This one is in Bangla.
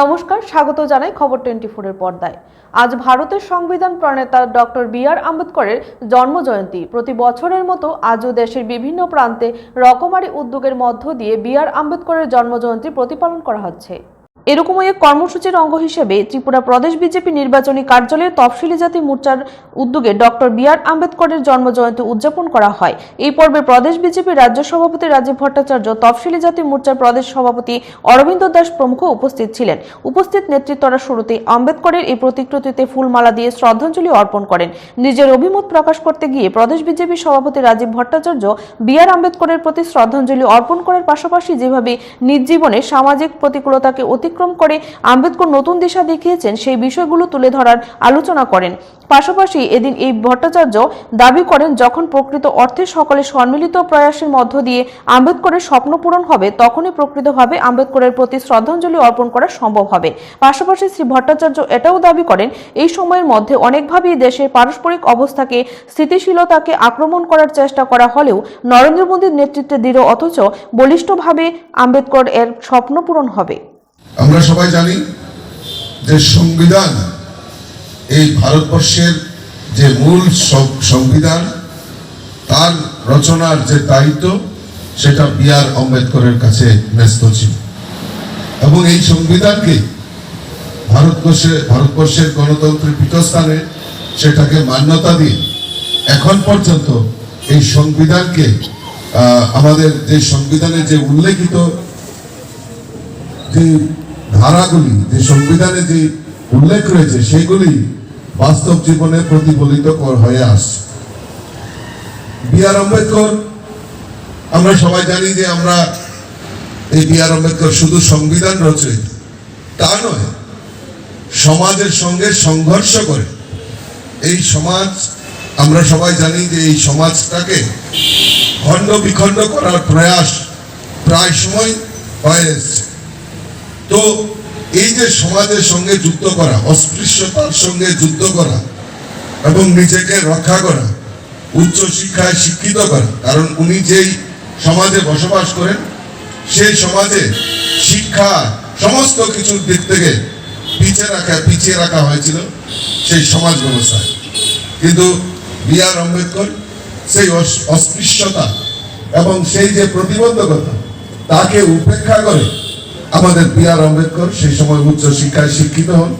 নমস্কার, স্বাগত জানাই খবর টোয়েন্টি ফোরের পর্দায়। আজ ভারতের সংবিধান প্রণেতা ডক্টর বি আর আম্বেদকরের জন্মজয়ন্তী। প্রতি বছরের মতো আজও দেশের বিভিন্ন প্রান্তে রকমারি উদ্যোগের মধ্য দিয়ে বি আর আম্বেদকরের জন্মজয়ন্তী প্রতিপালন করা হচ্ছে। এরকমই এক কর্মসূচির অঙ্গ হিসেবে ত্রিপুরা প্রদেশ বিজেপি নির্বাচনী কার্যালয়ের তফসিলি জাতি মোর্চার উদ্যোগে ডক্টর বি আর আম্বেদকরের জন্মজয়ন্তী উদযাপন করা হয়। এই পর্বে প্রদেশ বিজেপি রাজ্য সভাপতি রাজীব ভট্টাচার্য, তফসিলি জাতি মোর্চার প্রদেশ সভাপতি অরবিন্দ দাস প্রমুখ উপস্থিত ছিলেন। উপস্থিত নেতৃত্বরা শুরুতে আম্বেদকরের এই প্রতিকৃতিতে ফুলমালা দিয়ে শ্রদ্ধাঞ্জলি অর্পণ করেন। নিজের অভিমত প্রকাশ করতে গিয়ে প্রদেশ বিজেপি সভাপতি রাজীব ভট্টাচার্য বি আর আম্বেদকরের প্রতি শ্রদ্ধাঞ্জলি অর্পণ করার পাশাপাশি যেভাবে নিজ জীবনে সামাজিক প্রতিকূলতাকে অতিক্রম করে আম্বেদকর নতুন দিশা দেখিয়েছেন, সেই বিষয়গুলো তুলে ধরার আলোচনা করেন। পাশাপাশি এদিন এই ভট্টাচার্য দাবি করেন, যখন প্রকৃত অর্থে সকলে সম্মিলিত প্রয়াসের মধ্য দিয়ে আম্বেদকরের স্বপ্ন পূরণ হবে, তখনই প্রকৃতভাবে আম্বেদকরের প্রতি শ্রদ্ধাঞ্জলি অর্পণ করা সম্ভব হবে। পাশাপাশি শ্রী ভট্টাচার্য এটাও দাবি করেন, এই সময়ের মধ্যে অনেকভাবেই দেশের পারস্পরিক অবস্থাকে স্থিতিশীলতাকে আক্রমণ করার চেষ্টা করা হলেও নরেন্দ্র মোদীর নেতৃত্বে দৃঢ়, অথচ বলিষ্ঠভাবে আম্বেদকর এর স্বপ্ন পূরণ হবে। আমরা সবাই জানি যে সংবিধান, এই ভারতবর্ষের যে মূল সংবিধান, তার রচনার যে দায়িত্ব, সেটা বি আর আম্বেদকরের কাছে ন্যস্ত ছিল। এবং এই সংবিধানকে ভারতবর্ষে ভারতবর্ষের গণতন্ত্রের পীঠস্থানে সেটাকে মান্যতা দিয়ে এখন পর্যন্ত এই সংবিধানকে আমাদের যে সংবিধানে যে উল্লেখিত যে ধারাগুলি, যে সংবিধানে যে উল্লেখ রয়েছে, সেগুলি বাস্তব জীবনে প্রতিফলিত হয়ে আসছে। বি আর আম্বেদকর, আমরা সবাই জানি যে আমরা এই বি আর আম্বেদকর শুধু সংবিধান রচয়িত তা নয়, সমাজের সঙ্গে সংঘর্ষ করে। এই সমাজ, আমরা সবাই জানি যে এই সমাজটাকে খণ্ড বিখণ্ড করার প্রয়াস প্রায় সময় হয়ে এসছে। তো এই যে সমাজের সঙ্গে যুদ্ধ করা, অস্পৃশ্যতার সঙ্গে যুদ্ধ করা এবং নিজেকে রক্ষা করা, উচ্চ শিক্ষায় শিক্ষিত করা, কারণ উনি যেই সমাজে বসবাস করেন, সেই সমাজে শিক্ষা সমস্ত কিছুর দিক থেকে পিছিয়ে রাখা পিছিয়ে রাখা হয়েছিল সেই সমাজ ব্যবস্থায়। কিন্তু বি আর আম্বেদকর সেই অস- অস্পৃশ্যতা এবং সেই যে প্রতিবন্ধকতা, তাকে উপেক্ষা করে আমাদের বি আর আম্বেদকর সেই সময় উচ্চ শিক্ষায় শিক্ষিত হন।